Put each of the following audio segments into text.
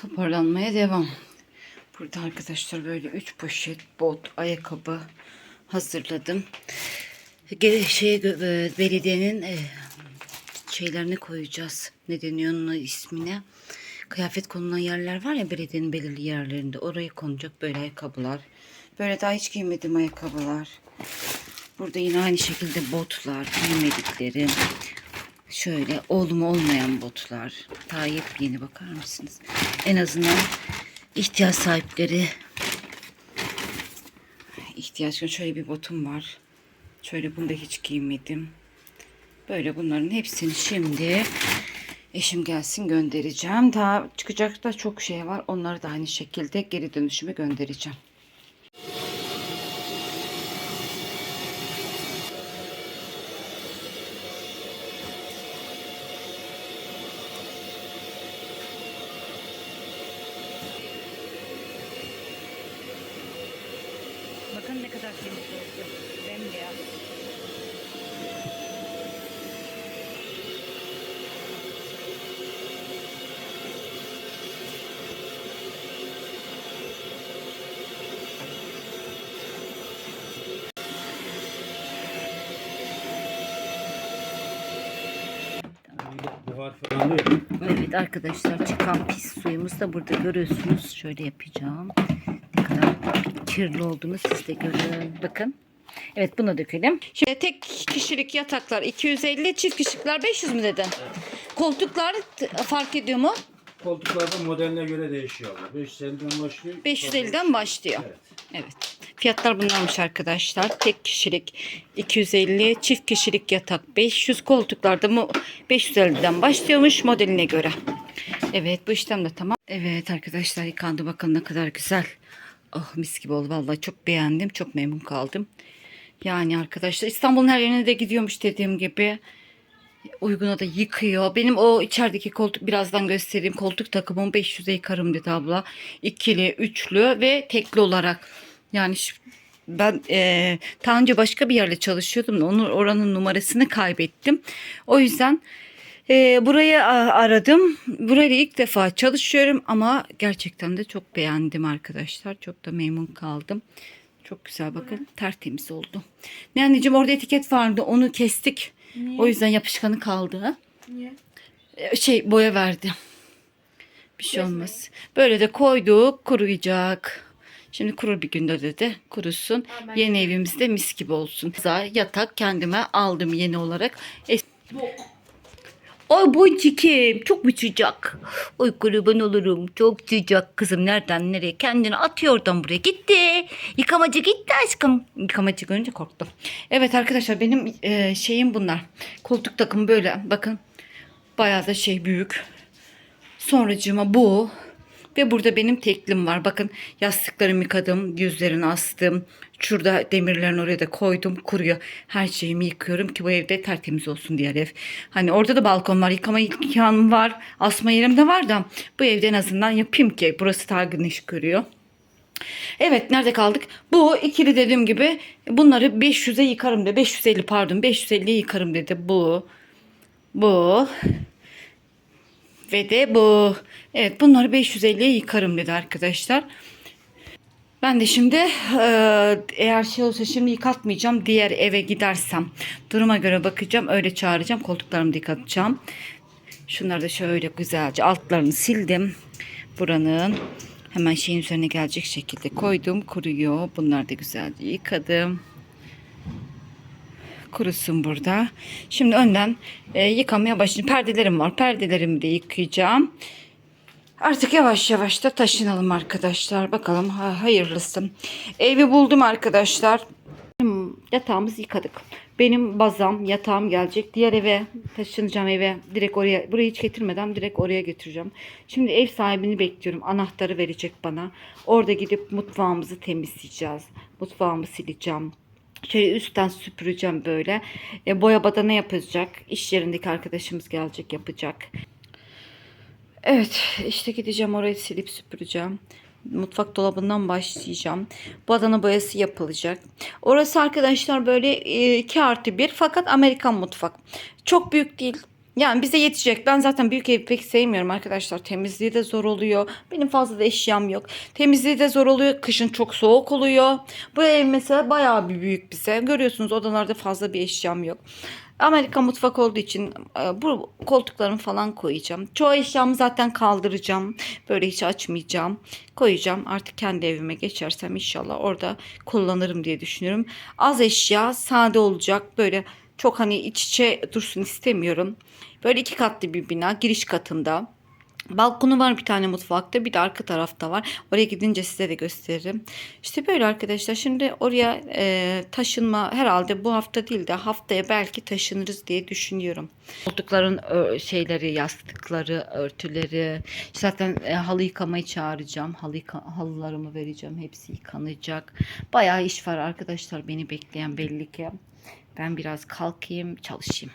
Toparlanmaya devam. Burada arkadaşlar böyle 3 poşet bot, ayakkabı hazırladım. E, belediyenin e, şeylerini koyacağız. Ne deniyor onun ismine? Kıyafet konulan yerler var ya belediyenin belirli yerlerinde. Oraya konacak böyle ayakkabılar. Böyle daha hiç giymedim ayakkabılar. Burada yine aynı şekilde botlar, giymediklerim. Şöyle olma olmayan botlar. Daha yepyeni bakar mısınız? En azından ihtiyaç sahipleri ihtiyaç şöyle bir botum var. Şöyle bunu da hiç giymedim. Böyle bunların hepsini şimdi eşim gelsin göndereceğim. Daha çıkacak da çok şey var. Onları da aynı şekilde geri dönüşüme göndereceğim. Bakın ne kadar temiz oldu. Bembeyaz. Evet arkadaşlar çıkan pis suyumuz da burada görüyorsunuz. Şöyle yapacağım. Kirli olduğunu siz de görün. Bakın. Evet bunu dökelim. Şimdi tek kişilik yataklar 250, çift kişilikler 500 mü dedin? Koltuklar t- fark ediyor mu? Koltuklarda modeline göre değişiyor. abla. 550'den başlıyor. 550'den başlıyor. Evet. Evet. Fiyatlar bunlarmış arkadaşlar. Tek kişilik 250, çift kişilik yatak 500, koltuklarda mı 550'den başlıyormuş modeline göre. Evet bu işlem de tamam. Evet arkadaşlar yıkandı bakın ne kadar güzel. Oh mis gibi oldu vallahi çok beğendim. Çok memnun kaldım. Yani arkadaşlar İstanbul'un her yerine de gidiyormuş dediğim gibi. Uyguna da yıkıyor. Benim o içerideki koltuk birazdan göstereyim. Koltuk takımımı 500'e yıkarım dedi abla. İkili, üçlü ve tekli olarak. Yani ben e, daha önce başka bir yerde çalışıyordum da onun oranın numarasını kaybettim. O yüzden e, burayı aradım. Burayla ilk defa çalışıyorum ama gerçekten de çok beğendim arkadaşlar. Çok da memnun kaldım. Çok güzel bakın tertemiz oldu. Ne anneciğim orada etiket vardı onu kestik. O yüzden yapışkanı kaldı. Niye? Ee, Şey boya verdi. Bir şey olmaz. Böyle de koyduk kuruyacak. Şimdi kurur bir günde dedi. Kurusun. ben- Yeni evimizde mis gibi olsun. Yatak kendime aldım yeni olarak. Es- Ay boncikim çok mu sıcak? Oy kurban olurum çok sıcak kızım nereden nereye kendini atıyor oradan buraya gitti. Yıkamacı gitti aşkım. Yıkamacı görünce korktum. Evet arkadaşlar benim e, şeyim bunlar. Koltuk takımı böyle bakın. Bayağı da şey büyük. Sonracığıma bu. Ve burada benim teklim var. Bakın yastıklarımı yıkadım. Yüzlerini astım. Şurada demirlerin oraya da koydum. Kuruyor. Her şeyimi yıkıyorum ki bu evde tertemiz olsun diğer ev. Hani orada da balkon var. Yıkama imkanım var. Asma yerim de var da bu evde en azından yapayım ki. Burası daha güneş görüyor. Evet nerede kaldık? Bu ikili dediğim gibi bunları 500'e yıkarım dedi. 550 pardon 550'ye yıkarım dedi. Bu. Bu. Ve de bu. Evet bunları 550'ye yıkarım dedi arkadaşlar. Ben de şimdi eee, eğer şey olsa şimdi yıkatmayacağım. Diğer eve gidersem duruma göre bakacağım. Öyle çağıracağım. Koltuklarımı yıkatacağım. Şunları da şöyle güzelce altlarını sildim. Buranın hemen şeyin üzerine gelecek şekilde koydum. Kuruyor. Bunları da güzelce yıkadım kurusun burada. Şimdi önden e, yıkamaya başlayayım. Perdelerim var. Perdelerimi de yıkayacağım. Artık yavaş yavaş da taşınalım arkadaşlar. Bakalım ha, hayırlısı. Evi buldum arkadaşlar. Yatağımızı yıkadık. Benim bazam, yatağım gelecek. Diğer eve taşınacağım eve. Direkt oraya, buraya hiç getirmeden direkt oraya götüreceğim. Şimdi ev sahibini bekliyorum. Anahtarı verecek bana. Orada gidip mutfağımızı temizleyeceğiz. Mutfağımı sileceğim. Şöyle üstten süpüreceğim böyle. E, boya badana yapacak. İş yerindeki arkadaşımız gelecek yapacak. Evet işte gideceğim orayı silip süpüreceğim. Mutfak dolabından başlayacağım. Badana boyası yapılacak. Orası arkadaşlar böyle 2 artı 1 fakat Amerikan mutfak. Çok büyük değil. Yani bize yetecek. Ben zaten büyük evi pek sevmiyorum arkadaşlar. Temizliği de zor oluyor. Benim fazla da eşyam yok. Temizliği de zor oluyor. Kışın çok soğuk oluyor. Bu ev mesela bayağı bir büyük bize. Görüyorsunuz odalarda fazla bir eşyam yok. Amerika mutfak olduğu için e, bu koltuklarımı falan koyacağım. Çoğu eşyamı zaten kaldıracağım. Böyle hiç açmayacağım. Koyacağım. Artık kendi evime geçersem inşallah orada kullanırım diye düşünüyorum. Az eşya, sade olacak. Böyle çok hani iç içe dursun istemiyorum. Böyle iki katlı bir bina giriş katında. Balkonu var bir tane mutfakta bir de arka tarafta var. Oraya gidince size de gösteririm. İşte böyle arkadaşlar şimdi oraya e, taşınma herhalde bu hafta değil de haftaya belki taşınırız diye düşünüyorum. Koltukların ö, şeyleri, yastıkları, örtüleri. Zaten e, halı yıkamayı çağıracağım. Halı yıka- halılarımı vereceğim. Hepsi yıkanacak. Bayağı iş var arkadaşlar beni bekleyen belli ki. Ben biraz kalkayım, çalışayım.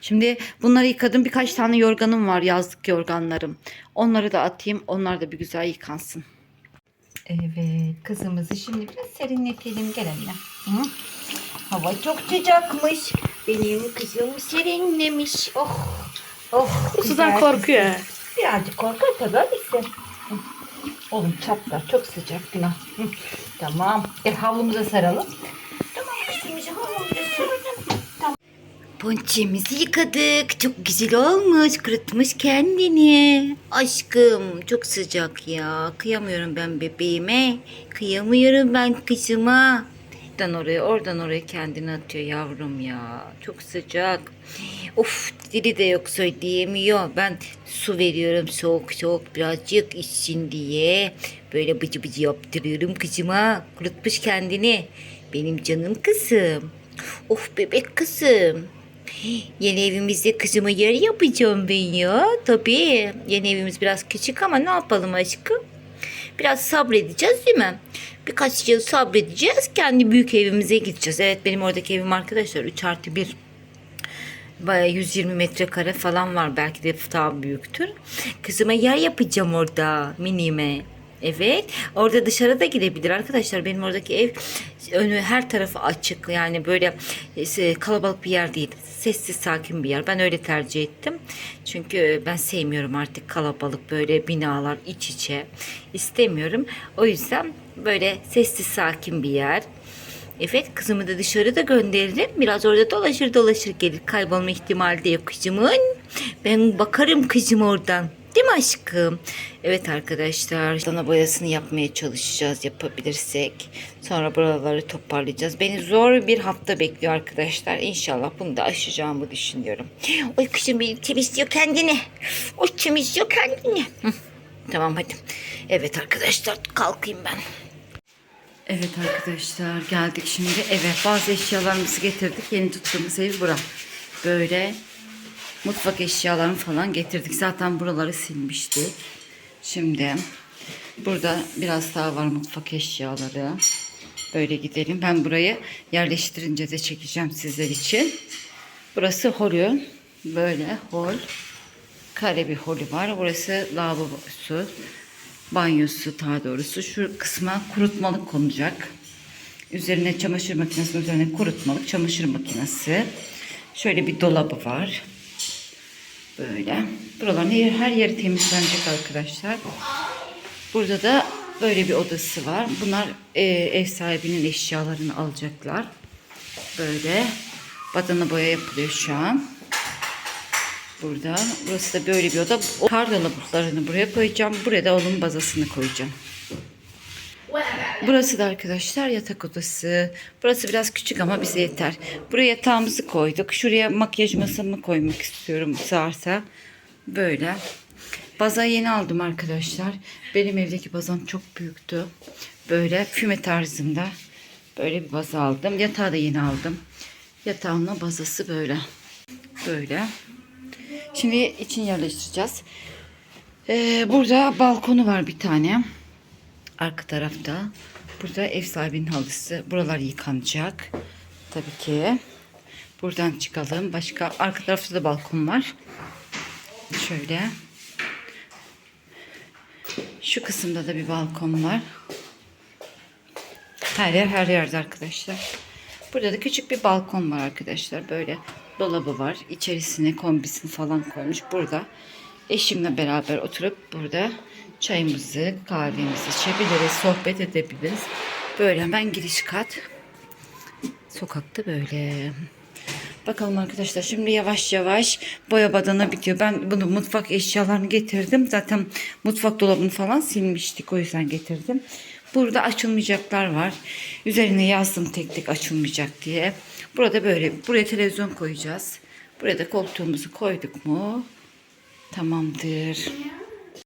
Şimdi bunları yıkadım. Birkaç tane yorganım var yazlık yorganlarım. Onları da atayım. Onlar da bir güzel yıkansın. Evet kızımızı şimdi biraz serinletelim. Gel anne. Hı? Hava çok sıcakmış. Benim kızım serinlemiş. Oh. Oh. Sudan korkuyor. kızım. Birazcık korkar tabii. Hı. Oğlum çatlar çok sıcak günah. Tamam. Gel havlumuza saralım. Tamam kızımızı havlumuza saralım. Tamam. Ponçimizi yıkadık. Çok güzel olmuş. Kurutmuş kendini. Aşkım çok sıcak ya. Kıyamıyorum ben bebeğime. Kıyamıyorum ben kızıma. Oradan oraya oradan oraya kendini atıyor yavrum ya. Çok sıcak. Of dili de yok söyleyemiyor. Ben su veriyorum soğuk soğuk birazcık içsin diye. Böyle bıcı bıcı yaptırıyorum kızıma. Kurutmuş kendini. Benim canım kızım. Of bebek kızım. Yeni evimizde kızıma yer yapacağım ben ya. Tabii yeni evimiz biraz küçük ama ne yapalım aşkım? Biraz sabredeceğiz değil mi? Birkaç yıl sabredeceğiz. Kendi büyük evimize gideceğiz. Evet benim oradaki evim arkadaşlar 3 artı 1. Bayağı 120 metrekare falan var. Belki de daha büyüktür. Kızıma yer yapacağım orada minime. Evet. Orada dışarıda gidebilir arkadaşlar. Benim oradaki ev önü her tarafı açık. Yani böyle e, kalabalık bir yer değil. Sessiz sakin bir yer. Ben öyle tercih ettim. Çünkü ben sevmiyorum artık kalabalık böyle binalar iç içe. istemiyorum. O yüzden böyle sessiz sakin bir yer. Evet kızımı da dışarıda gönderirim. Biraz orada dolaşır dolaşır gelir. Kaybolma ihtimali de yok kızımın. Ben bakarım kızım oradan. Değil mi aşkım? Evet arkadaşlar. Dana boyasını yapmaya çalışacağız yapabilirsek. Sonra buraları toparlayacağız. Beni zor bir hafta bekliyor arkadaşlar. İnşallah bunu da aşacağımı düşünüyorum. Oy kızım benim temizliyor kendini. Oy temizliyor kendini. Tamam hadi. Evet arkadaşlar kalkayım ben. Evet arkadaşlar geldik şimdi eve. Bazı eşyalarımızı getirdik. Yeni tuttuğumuz ev bura. Böyle mutfak eşyalarını falan getirdik. Zaten buraları silmiştik. Şimdi burada biraz daha var mutfak eşyaları. Böyle gidelim. Ben burayı yerleştirince de çekeceğim sizler için. Burası holü. Böyle hol. Kare bir holü var. Burası lavabosu banyosu daha doğrusu şu kısma kurutmalık konacak. Üzerine çamaşır makinesinin üzerine kurutmalık çamaşır makinesi. Şöyle bir dolabı var. Böyle. Buraların her, her yeri temizlenecek arkadaşlar. Burada da böyle bir odası var. Bunlar e, ev sahibinin eşyalarını alacaklar. Böyle. Badana boya yapılıyor şu an. Burada. Burası da böyle bir oda. O kar buraya koyacağım. Buraya da onun bazasını koyacağım. Burası da arkadaşlar yatak odası. Burası biraz küçük ama bize yeter. Buraya yatağımızı koyduk. Şuraya makyaj masamı koymak istiyorum sığarsa. Böyle. Baza yeni aldım arkadaşlar. Benim evdeki bazam çok büyüktü. Böyle füme tarzında. Böyle bir baza aldım. Yatağı da yeni aldım. Yatağımla bazası böyle. Böyle. Şimdi için yerleştireceğiz. Ee, burada balkonu var bir tane. Arka tarafta. Burada ev sahibinin halısı. Buralar yıkanacak. Tabii ki. Buradan çıkalım. Başka arka tarafta da balkon var. Şöyle. Şu kısımda da bir balkon var. Her yer her yerde arkadaşlar. Burada da küçük bir balkon var arkadaşlar. Böyle dolabı var. İçerisine kombisini falan koymuş. Burada eşimle beraber oturup burada çayımızı, kahvemizi içebiliriz, sohbet edebiliriz. Böyle hemen giriş kat. Sokakta böyle. Bakalım arkadaşlar şimdi yavaş yavaş boya badana bitiyor. Ben bunu mutfak eşyalarını getirdim. Zaten mutfak dolabını falan silmiştik o yüzden getirdim. Burada açılmayacaklar var. Üzerine yazdım tek tek açılmayacak diye. Burada böyle buraya televizyon koyacağız. Buraya da koltuğumuzu koyduk mu? Tamamdır.